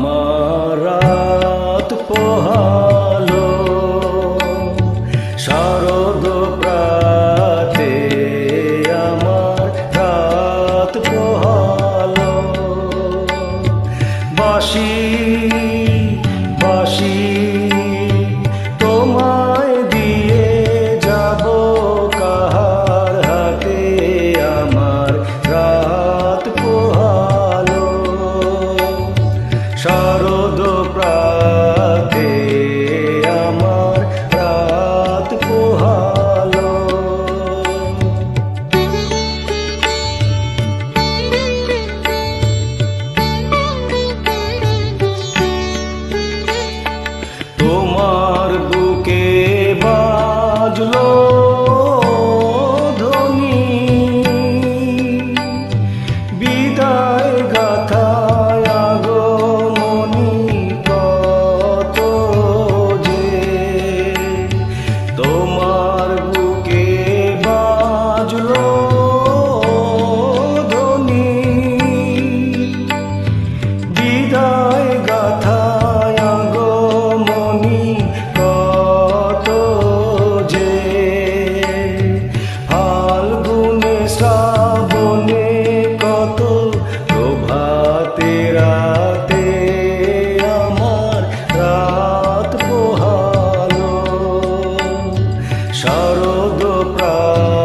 আমারাত পোহালো শারদ প্রাতে আমার রাত পোহালো। বাসী তোমার শারদ প্রাণ।